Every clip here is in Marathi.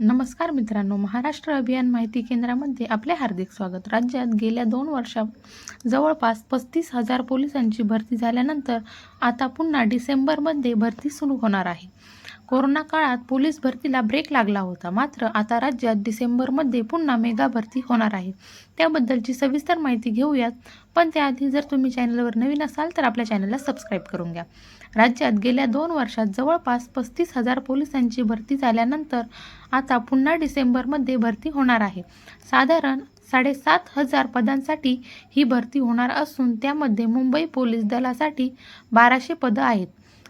नमस्कार मित्रांनो महाराष्ट्र अभियान माहिती केंद्रामध्ये आपले हार्दिक स्वागत. राज्यात गेल्या दोन वर्षात जवळपास पस्तीस हजार पोलिसांची भरती झाल्यानंतर आता पुन्हा डिसेंबरमध्ये भरती सुरू होणार आहे. कोरोना काळात पोलीस भरतीला ब्रेक लागला होता. मात्र आता राज्यात डिसेंबरमध्ये पुन्हा मेगा भरती होणार आहे. त्याबद्दलची सविस्तर माहिती घेऊयात. पण त्याआधी जर तुम्ही चॅनलवर नवीन असाल तर आपल्या चॅनलला सबस्क्राईब करून घ्या. राज्यात गेल्या दोन वर्षात जवळपास पस्तीस हजार पोलिसांची भरती झाल्यानंतर आता पुन्हा डिसेंबरमध्ये भरती होणार आहे. साधारण साडेसात हजार पदांसाठी ही भरती होणार असून त्यामध्ये मुंबई पोलीस दलासाठी बाराशे पदं आहेत.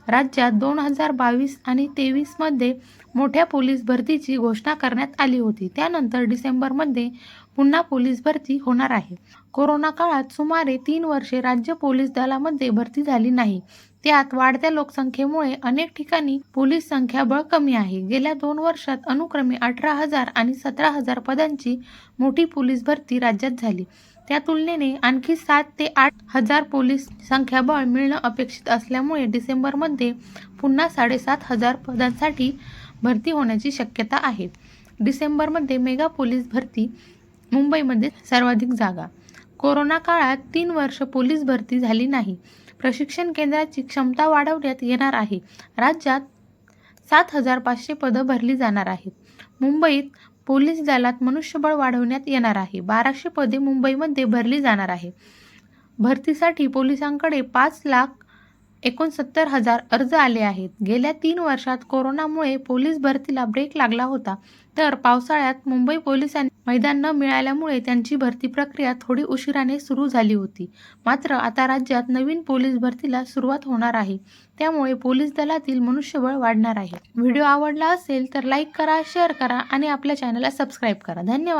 राज्यात दोन हजार बावीस आणि तेवीसमध्ये मोठ्या पोलीस भरतीची घोषणा करण्यात आली होती. त्यानंतर डिसेंबरमध्ये पुन्हा पोलीस भरती होणार आहे. कोरोना काळात सुमारे तीन वर्षे राज्य पोलीस दलामध्ये भरती झाली नाही. त्यात वाढत्या लोकसंख्येमुळे अनेक ठिकाणी पोलीस संख्याबळ कमी आहे. गेल्या दोन वर्षात अनुक्रमे अठरा हजार आणि सतरा हजार पदांची मोठी पोलीस भरती राज्यात झाली. त्या तुलनेने आणखी सात ते आठ हजार पोलीस संख्याबळ मिळणं अपेक्षित असल्यामुळे डिसेंबरमध्ये पुन्हा साडेसात हजार पदांसाठी भरती होण्याची शक्यता आहे. डिसेंबरमध्ये मेगा पोलीस भरती मुंबईमध्ये सर्वाधिक जागा. कोरोना काळात तीन वर्ष पोलीस भरती झाली नाही. प्रशिक्षण केंद्राची क्षमता वाढवण्यात येणार आहे. राज्यात सात हजार पाचशे पदं भरली जाणार आहेत. मुंबईत पोलीस दलात मनुष्यबळ वाढवण्यात येणार आहे. बाराशे पदे मुंबईमध्ये भरली जाणार आहे. भरतीसाठी पोलिसांकडे पाच लाख एकोणसत्तर हजार अर्ज आले आहेत. गेल्या तीन वर्षात कोरोनामुळे पोलीस भरतीला ब्रेक लागला होता. तर पावसाळ्यात मुंबई पोलिसांनी मैदान न मिळाल्यामुळे त्यांची भरती प्रक्रिया थोडी उशिराने सुरू झाली होती. मात्र आता राज्यात नवीन पोलीस भरतीला सुरुवात होणार आहे. त्यामुळे पोलीस दलातील मनुष्यबळ वाढणार आहे. व्हिडिओ आवडला असेल तर लाईक करा शेअर करा आणि आपल्या चॅनलला सबस्क्राईब करा. धन्यवाद.